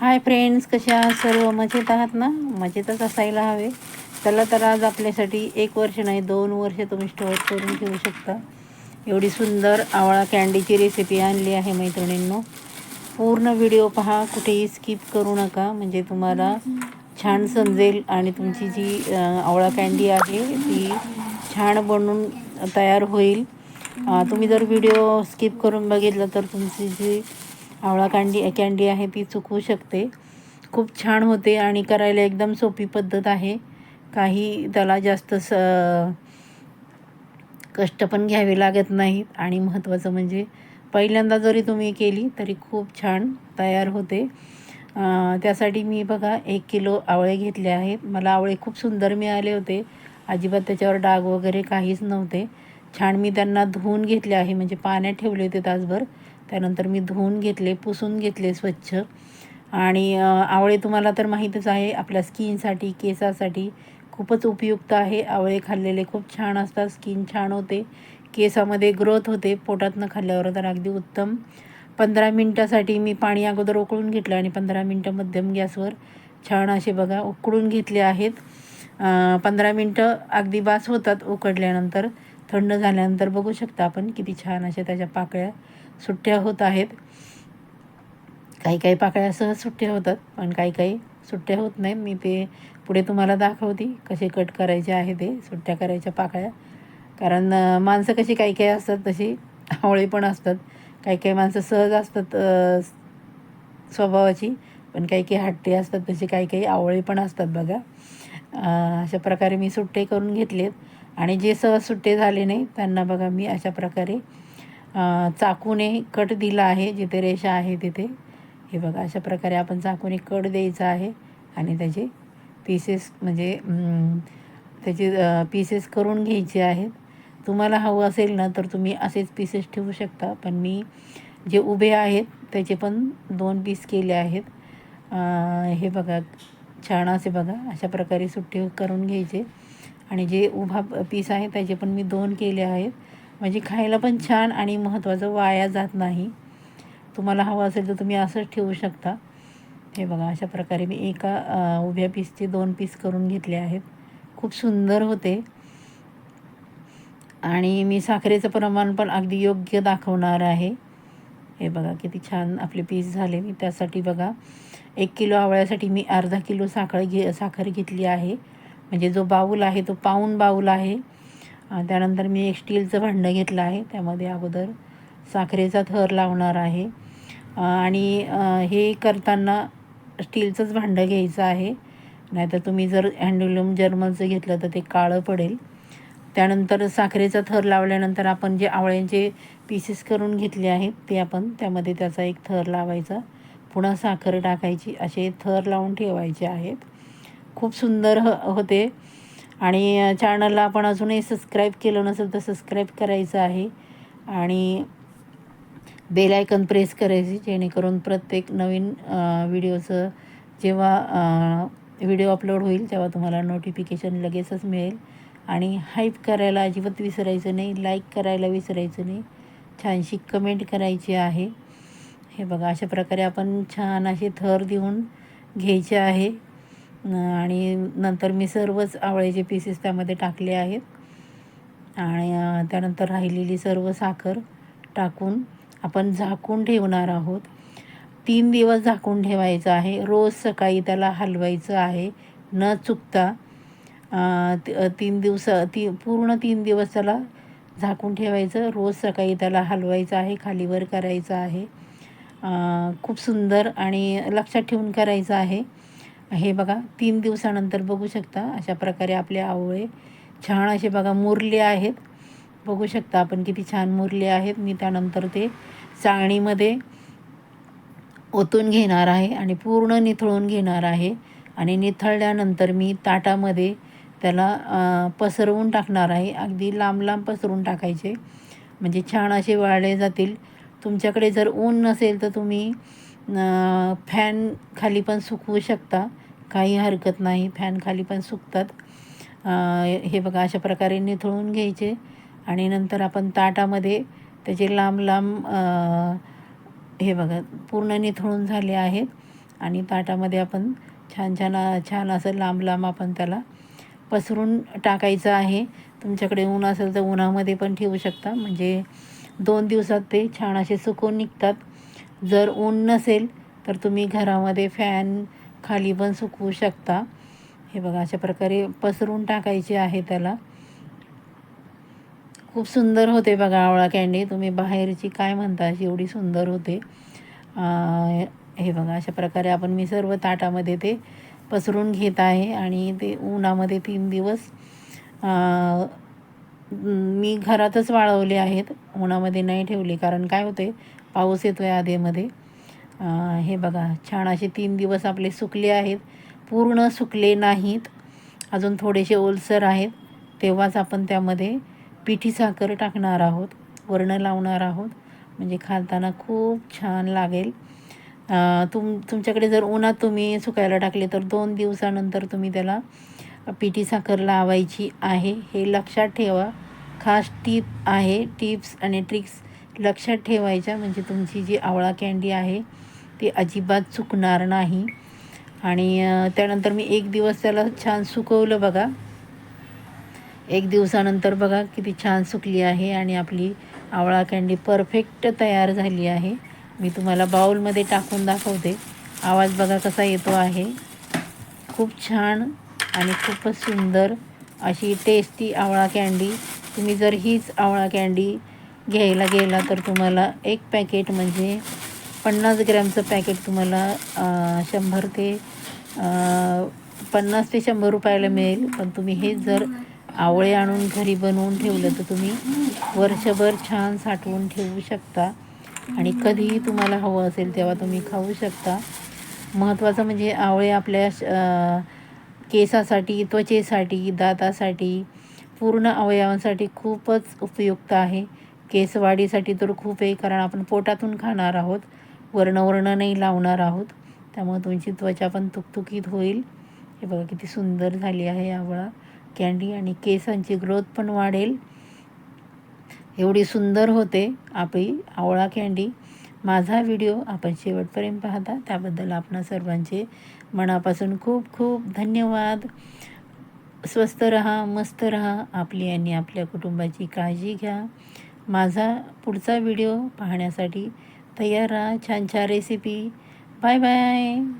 Hi friends कसे आहात? सर्व मजेत आहात ना? मजेतच असायला हवे. चला तर आज आपल्यासाठी एक वर्ष नाही दोन वर्ष तुम्ही स्टोअर करून ठेवू शकता. एवढी सुंदर आवळा कॅन्डीची रेसिपी आणली आहे मैत्रिणींनो. पूर्ण व्हिडिओ पहा कुठेही स्किप करू नका. म्हणजे तुम्हाला छान समजेल आणि तुमची जी आवळा कॅन्डी आहे ती छान बनून तयार होईल. तुम्ही जर व्हिडिओ स्किप करून बघितलं तर तुमची जी आवळा कांडी कॅन्डी आहे ती चुकवू शकते. खूप छान होते आणि करायला एकदम सोपी पद्धत आहे. काही त्याला जास्त स कष्ट पण घ्यावे लागत नाहीत. आणि महत्त्वाचं म्हणजे पहिल्यांदा जरी तुम्ही केली तरी खूप छान तयार होते. त्यासाठी मी बघा एक किलो आवळे घेतले आहेत. मला आवळे खूप सुंदर मिळाले होते. अजिबात त्याच्यावर डाग वगैरे काहीच नव्हते. छान मी त्यांना धुवून घेतले आहे. म्हणजे पाण्यात ठेवले होते तासभर. त्यानंतर मी धुवून घेतले पुसून घेतले स्वच्छ. आणि आवळे तुम्हाला तर माहीतच आहे आपल्या स्किनसाठी केसासाठी खूपच उपयुक्त आहे. आवळे खाल्लेले खूप छान असतात स्किन छान होते. केसामध्ये ग्रोथ होते पोटातनं खाल्ल्यावर तर अगदी उत्तम. पंधरा मिनटासाठी मी पाणी अगोदर उकळून घेतलं आणि पंधरा मिनटं मध्यम गॅसवर छान असे बघा उकळून घेतले आहेत. पंधरा मिनटं अगदी बास होतात उकडल्यानंतर थंड झाल्यानंतर बघू शकता आपण किती छान अशा त्याच्या पाकळ्या सुट्ट्या होत आहेत. काही काही पाकळ्या सहज सुट्ट्या होतात पण काही काही सुट्ट्या होत नाहीत. मी ते पुढे तुम्हाला दाखवते कसे कट करायचे आहे ते सुट्ट्या करायच्या पाकळ्या. कारण माणसं कशी काही काही असतात तशी आवळे पण असतात. काही काही माणसं सहज असतात स्वभावाची पण काही काही हट्टी असतात तसे काही काही आवळे पण असतात बघा. अशा प्रकारे मी सुट्टे करून घेतलेत. आणि जे सहज सुट्टे झाले नाही त्यांना बघा मी अशा प्रकारे चाकूने कट दिला आहे जिथे रेषा आहे तिथे. हे बघा अशा प्रकारे आपण चाकूने कट द्यायचा आहे आणि त्याचे पीसेस म्हणजे त्याचे पीसेस करून घ्यायचे आहेत. तुम्हाला हवं असेल ना तर तुम्ही असेच पीसेस ठेवू शकता. पण मी जे उभे आहेत त्याचे पण दोन पीस केले आहेत. हे बघा छान असे बघा अशा प्रकारे सुट्टे करून घ्यायचे. आणि जे उभा पीस आहे त्याचे पण मी दोन केले आहेत. म्हणजे खायला पण छान आणि महत्त्वाचं वाया जात नाही. तुम्हाला हवं असेल तर तुम्ही असंच ठेवू शकता. हे बघा अशा प्रकारे मी एका उभ्या पीसचे दोन पीस करून घेतले आहेत. खूप सुंदर होते. आणि मी साखरेचं प्रमाण पण अगदी योग्य दाखवणार आहे. हे बघा किती छान आपले पीस झाले. मी त्यासाठी बघा एक किलो आवळ्यासाठी मी अर्धा किलो साखर घे साखर घेतली आहे. म्हणजे जो बाऊल आहे तो पाऊन बाऊल आहे. त्यानंतर मी एक स्टीलचं भांडं घेतलं आहे. त्यामध्ये अगोदर साखरेचा थर लावणार आहे. आणि हे करताना स्टीलचंच भांडं घ्यायचं आहे. नाहीतर तुम्ही जर हँडलूम जर्मलचं घेतलं तर ते काळं पडेल. त्यानंतर साखरेचा थर लावल्यानंतर आपण जे आवळ्यांचे पीसेस करून घेतले आहेत ते आपण त्यामध्ये त्याचा एक थर लावायचा. पुन्हा साखर टाकायची. असे थर लावून ठेवायचे आहेत. खूप सुंदर ह होते. आणि चॅनलला आपण अजूनही सबस्क्राईब केलं नसेल तर सबस्क्राईब करायचं आहे. आणि बेल आयकन प्रेस करायची जेणेकरून प्रत्येक नवीन व्हिडिओचं जेव्हा व्हिडिओ अपलोड होईल तेव्हा तुम्हाला नोटिफिकेशन लगेचच मिळेल. आणि हाईप करायला अजिबात विसरायचं नाही लाईक करायला विसरायचं नाही. छानशी कमेंट करायची आहे. हे बघा अशा प्रकारे आपण छान असे थर देऊन घ्यायचे आहे. आणि नंतर मी सर्वच आवळ्याचे पीसेस त्यामध्ये टाकले आहेत. आणि त्यानंतर राहिलेली सर्व साखर टाकून आपण झाकून ठेवणार आहोत. तीन दिवस झाकून ठेवायचं आहे. रोज सकाळी त्याला हलवायचं आहे. न चुकता तीन दिवस ती पूर्ण तीन दिवस त्याला झाकून ठेवायचं. रोज सकाळी त्याला हलवायचं आहे. खालीवर करायचं आहे. खूप सुंदर आणि लक्षात ठेवून करायचं आहे. हे बघा तीन दिवसानंतर बघू शकता अशा प्रकारे आपले आवळे छान असे बघा मुरले आहेत. बघू शकता आपण किती छान मुरले आहेत. मी त्यानंतर ते चाळणीमध्ये ओतून घेणार आहे आणि पूर्ण निथळून घेणार आहे. आणि निथळल्यानंतर मी ताटामध्ये त्याला पसरवून टाकणार आहे. अगदी लांब लांब पसरवून टाकायचे. म्हणजे छान असे वाळले जातील. तुमच्याकडे जर ऊन नसेल तर तुम्ही फॅन खाली पण सुकवू शकता. काही हरकत नाही फॅन खाली पण सुकतात. हे बघा अशा प्रकारे निथळून घ्यायचे आणि नंतर आपण ताटामध्ये त्याचे लांब लांब हे बघा पूर्ण निथळून झाले आहेत आणि ताटामध्ये आपण छान छान छान असं लांब लांब आपण त्याला पसरून टाकायचं आहे. तुमच्याकडे ऊन असेल तर उन्हामध्ये पण ठेवू शकता. म्हणजे दोन दिवसात ते छान असे सुकून निघतात. जर ऊन नसेल तर तुम्ही घरामध्ये फॅन खाली पण सुकवू शकता. हे बघा अशा प्रकारे पसरून टाकायचे आहे त्याला. खूप सुंदर होते बघा आवळा कँडी तुम्ही बाहेरची काय म्हणता अशी एवढी सुंदर होते. हे बघा अशा प्रकारे आपण मी सर्व ताटामध्ये ते पसरून घेत आहे आणि ते उन्हामध्ये तीन दिवस मी घरातच वाळवले आहेत. उन्हामध्ये नाही ठेवले कारण काय होते पाऊस येतो आहे आधेमध्ये हे बघा छान असे तीन दिवस आपले सुकले आहेत. पूर्ण सुकले नाहीत. अजून थोडेसे ओलसर आहेत. तेव्हाच आपण त्यामध्ये पिठी साखर टाकणार आहोत. वर्ण लावणार आहोत. म्हणजे खाताना खूप छान लागेल. तुम तुमच्याकडे जर उन्हात तुम्ही सुकायला टाकले तर दोन दिवसानंतर तुम्ही त्याला पिठी साखर लावायची आहे. हे लक्षात ठेवा. खास टीप आहे टिप्स आणि ट्रिक्स लक्षात ठेवायच्या म्हणजे तुमची जी आवळा कँडी आहे ती अजिबात चुकणार नाही. आणि त्यानंतर मी एक दिवस त्याला छान सुकवलं बघा. एक दिवसानंतर बघा किती छान सुकली आहे आणि आपली आवळा कँडी परफेक्ट तयार झाली आहे. मी तुम्हाला बाऊलमध्ये टाकून दाखवते. आवाज बघा कसा येतो आहे. खूप छान आणि खूपच सुंदर अशी टेस्टी आवळा कँडी तुम्ही जर हीच आवळा कँडी घ्यायला गेला तर तुम्हाला एक पॅकेट म्हणजे पन्नास ग्रॅमचं पॅकेट तुम्हाला शंभर ते पन्नास ते शंभर रुपयाला मिळेल. पण तुम्ही हे जर आवळे आणून घरी बनवून ठेवलं तर तुम्ही वर्षभर छान साठवून ठेवू शकता. आणि कधीही तुम्हाला हवं असेल तेव्हा तुम्ही खाऊ शकता. महत्त्वाचं म्हणजे आवळे आपल्या केसासाठी त्वचेसाठी दातासाठी पूर्ण अवयवांसाठी खूपच उपयुक्त आहे. केसवाढीसाठी तर खूप आहे कारण आपण पोटातून खाणार आहोत. वर्ण वर्ण नाही लावणार आहोत. त्यामुळे तुमची त्वचा पण तुकतुकीत होईल. हे बघा किती सुंदर झाली आहे आवळा. कँडी आणि केसांची ग्रोथ पण वाढेल. एवढी सुंदर होते आपली आवळा कँडी. माझा व्हिडिओ आपण शेवटपर्यंत पाहता. त्याबद्दल आपणा सर्वांचे मनापासून खूप खूप धन्यवाद. स्वस्त रहा मस्त रहा. आपली आणि आपल्या कुटुंबाची काळजी घ्या. माझा पुढचा व्हिडिओ पाहण्यासाठी तयार राहा. छान छान रेसिपी बाय बाय